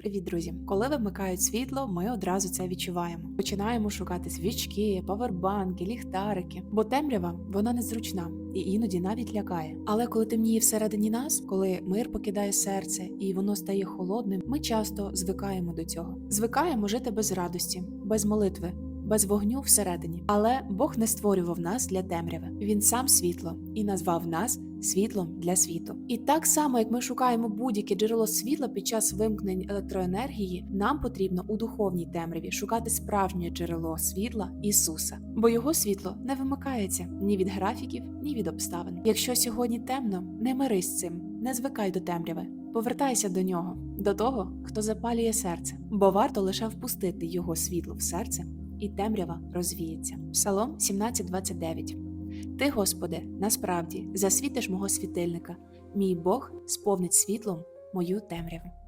Привіт, друзі! Коли вимикають світло, ми одразу це відчуваємо. Починаємо шукати свічки, павербанки, ліхтарики, бо темрява вона незручна і іноді навіть лякає. Але коли темніє всередині нас, коли мир покидає серце і воно стає холодним, ми часто звикаємо до цього. Звикаємо жити без радості, без молитви. Без вогню всередині, але Бог не створював нас для темряви. Він сам світло і назвав нас світлом для світу. І так само, як ми шукаємо будь-яке джерело світла під час вимкнень електроенергії, нам потрібно у духовній темряві шукати справжнє джерело світла Ісуса, бо його світло не вимикається ні від графіків, ні від обставин. Якщо сьогодні темно, не мирись з цим, не звикай до темряви. Повертайся до нього, до того, хто запалює серце, бо варто лише впустити його світло в серце, і темрява розвіється. Псалом 17.29 Ти, Господи, насправді засвітиш мого світильника, мій Бог сповнить світлом мою темряву.